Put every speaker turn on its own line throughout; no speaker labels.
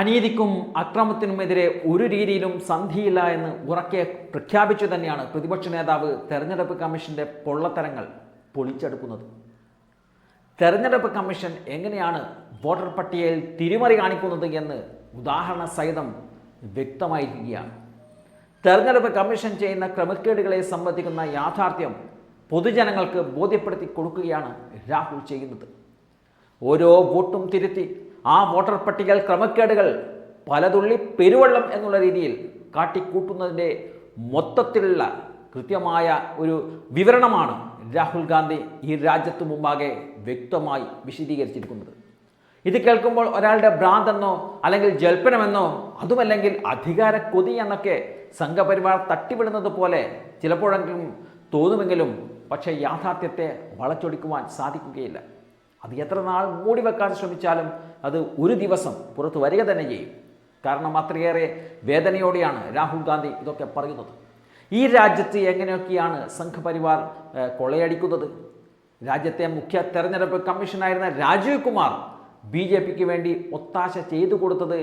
അനീതിക്കും അക്രമത്തിനുമെതിരെ ഒരു രീതിയിലും സന്ധിയില്ല എന്ന് ഉറക്കെ പ്രഖ്യാപിച്ചു തന്നെയാണ് പ്രതിപക്ഷ നേതാവ് തെരഞ്ഞെടുപ്പ് കമ്മീഷന്റെ പൊള്ളത്തരങ്ങൾ പൊളിച്ചെടുക്കുന്നത്. തെരഞ്ഞെടുപ്പ് കമ്മീഷൻ എങ്ങനെയാണ് വോട്ടർ പട്ടികയിൽ തിരിമറി കാണിക്കുന്നത് എന്ന് ഉദാഹരണ സഹിതം വ്യക്തമായിരിക്കുകയാണ്. തെരഞ്ഞെടുപ്പ് കമ്മീഷൻ ചെയ്യുന്ന ക്രമക്കേടുകളെ സംബന്ധിക്കുന്ന യാഥാർത്ഥ്യം പൊതുജനങ്ങൾക്ക് ബോധ്യപ്പെടുത്തി കൊടുക്കുകയാണ് രാഹുൽ ചെയ്യുന്നത്. ഓരോ വോട്ടും തിരുത്തി. ആ വോട്ടർ പട്ടികയിൽ ക്രമക്കേടുകൾ പലതുള്ളി പെരുവെള്ളം എന്നുള്ള രീതിയിൽ കാട്ടിക്കൂട്ടുന്നതിന്റെ മൊത്തത്തിലുള്ള കൃത്യമായ ഒരു വിവരണമാണ് രാഹുൽ ഗാന്ധി ഈ രാജ്യത്ത് മുമ്പാകെ വ്യക്തമായി വിശദീകരിച്ചിരിക്കുന്നത്. ഇത് കേൾക്കുമ്പോൾ ഒരാളുടെ ഭ്രാന്തെന്നോ അല്ലെങ്കിൽ ജൽപ്പനമെന്നോ അതുമല്ലെങ്കിൽ അധികാര കൊതി എന്നൊക്കെ സംഘപരിവാർ തട്ടിവിടുന്നത് പോലെ ചിലപ്പോഴെങ്കിലും തോന്നുമെങ്കിലും പക്ഷേ യാഥാർത്ഥ്യത്തെ വളച്ചൊടിക്കുവാൻ സാധിക്കുകയില്ല. അത് എത്ര നാൾ മൂടി വെക്കാൻ ശ്രമിച്ചാലും അത് ഒരു ദിവസം പുറത്തു വരിക തന്നെ ചെയ്യും. കാരണം അത്രയേറെ വേദനയോടെയാണ് രാഹുൽ ഗാന്ധി ഇതൊക്കെ പറയുന്നത്. ഈ രാജ്യത്ത് എങ്ങനെയൊക്കെയാണ് സംഘപരിവാർ കൊള്ളയടിക്കുന്നത്? രാജ്യത്തെ മുഖ്യ തെരഞ്ഞെടുപ്പ് കമ്മീഷനായിരുന്ന രാജീവ് കുമാർ ബി ജെ പിക്ക് വേണ്ടി ഒത്താശ ചെയ്തു കൊടുത്തത്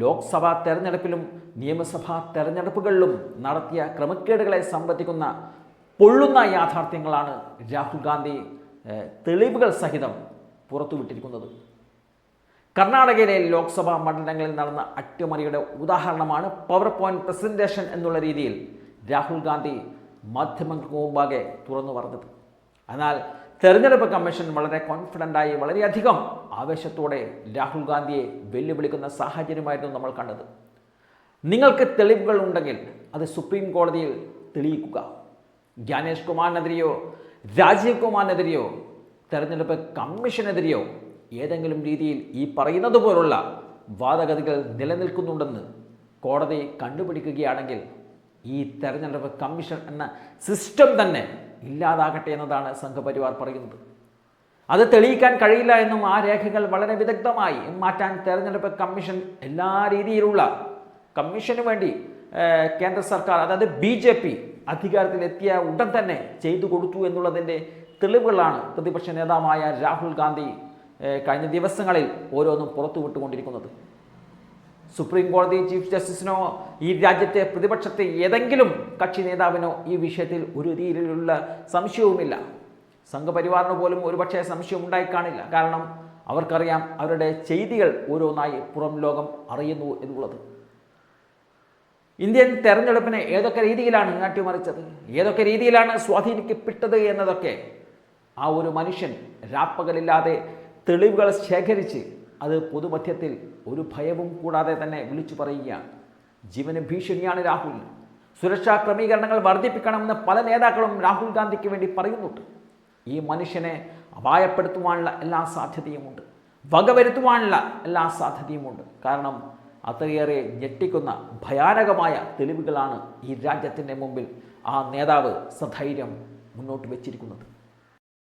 ലോക്സഭാ തെരഞ്ഞെടുപ്പിലും നിയമസഭാ തെരഞ്ഞെടുപ്പുകളിലും നടത്തിയ ക്രമക്കേടുകളെ സംബന്ധിക്കുന്ന പൊള്ളുന്ന യാഥാർത്ഥ്യങ്ങളാണ് രാഹുൽ ഗാന്ധി തെളിവുകൾ സഹിതം പുറത്തുവിട്ടിരിക്കുന്നത്. കർണാടകയിലെ ലോക്സഭാ മണ്ഡലങ്ങളിൽ നടന്ന അട്ടിമറിയുടെ ഉദാഹരണമാണ് പവർ പോയിന്റ് പ്രസന്റേഷൻ എന്നുള്ള രീതിയിൽ രാഹുൽ ഗാന്ധി മാധ്യമങ്ങൾക്ക് മുമ്പാകെ തുറന്നു പറഞ്ഞത്. എന്നാൽ തെരഞ്ഞെടുപ്പ് കമ്മീഷൻ വളരെ കോൺഫിഡന്റായി വളരെയധികം ആവേശത്തോടെ രാഹുൽ ഗാന്ധിയെ വെല്ലുവിളിക്കുന്ന സാഹചര്യമായിരുന്നു നമ്മൾ കണ്ടത്. നിങ്ങൾക്ക് തെളിവുകൾ ഉണ്ടെങ്കിൽ അത് സുപ്രീം കോടതിയിൽ തെളിയിക്കുക. ജ്ഞാനേഷ് കുമാറിനെതിരെയോ രാജീവ് കുമാറിനെതിരെയോ തെരഞ്ഞെടുപ്പ് കമ്മീഷനെതിരെയോ ഏതെങ്കിലും രീതിയിൽ ഈ പറയുന്നത് പോലുള്ള വാദഗതികൾ നിലനിൽക്കുന്നുണ്ടെന്ന് കോടതി കണ്ടുപിടിക്കുകയാണെങ്കിൽ ഈ തെരഞ്ഞെടുപ്പ് കമ്മീഷൻ എന്ന സിസ്റ്റം തന്നെ ഇല്ലാതാകട്ടെ എന്നതാണ് സംഘപരിവാർ പറയുന്നത്. അത് തെളിയിക്കാൻ കഴിയില്ല എന്നും ആ രേഖകൾ വളരെ വിദഗ്ധമായി മാറ്റാൻ തെരഞ്ഞെടുപ്പ് കമ്മീഷൻ എല്ലാ രീതിയിലുള്ള കമ്മീഷന് വേണ്ടി കേന്ദ്ര സർക്കാർ അതായത് ബി ജെ പി അധികാരത്തിലെത്തിയ ഉടൻ തന്നെ ചെയ്തു കൊടുത്തു എന്നുള്ളതിന്റെ തെളിവുകളാണ് പ്രതിപക്ഷ നേതാവായ രാഹുൽ ഗാന്ധി കഴിഞ്ഞ ദിവസങ്ങളിൽ ഓരോന്നും പുറത്തുവിട്ടുകൊണ്ടിരിക്കുന്നത്. സുപ്രീം കോടതി ചീഫ് ജസ്റ്റിസിനോ ഈ രാജ്യത്തെ പ്രതിപക്ഷത്തെ ഏതെങ്കിലും കക്ഷി നേതാവിനോ ഈ വിഷയത്തിൽ ഒരു രീതിയിലുള്ള സംശയവുമില്ല. സംഘപരിവാറിന് പോലും ഒരുപക്ഷെ സംശയം ഉണ്ടായി കാണില്ല. കാരണം അവർക്കറിയാം അവരുടെ ചെയ്തികൾ ഓരോന്നായി പുറം ലോകം അറിയുന്നു എന്നുള്ളത്. ഇന്ത്യൻ തെരഞ്ഞെടുപ്പിനെ ഏതൊക്കെ രീതിയിലാണ് അട്ടിമറിച്ചത് ഏതൊക്കെ രീതിയിലാണ് സ്വാധീനിക്കപ്പെട്ടത് എന്നതൊക്കെ ആ ഒരു മനുഷ്യൻ രാപ്പകലില്ലാതെ തെളിവുകൾ ശേഖരിച്ച് അത് പൊതുമധ്യത്തിൽ ഒരു ഭയവും കൂടാതെ തന്നെ വിളിച്ചു പറയുകയാണ്. ജീവന് ഭീഷണിയാണ് രാഹുൽ. സുരക്ഷാ ക്രമീകരണങ്ങൾ വർദ്ധിപ്പിക്കണമെന്ന് പല നേതാക്കളും രാഹുൽ ഗാന്ധിക്ക് വേണ്ടി പറയുന്നുണ്ട്. ഈ മനുഷ്യനെ അപായപ്പെടുത്തുവാനുള്ള എല്ലാ സാധ്യതയുമുണ്ട്. വകവരുത്തുവാനുള്ള എല്ലാ സാധ്യതയുമുണ്ട്. കാരണം അത്രയേറെ ഞെട്ടിക്കുന്ന ഭയാനകമായ തെളിവുകളാണ് ഈ രാജ്യത്തിന്റെ മുമ്പിൽ ആ നേതാവ് സധൈര്യം മുന്നോട്ട് വെച്ചിരിക്കുന്നത്.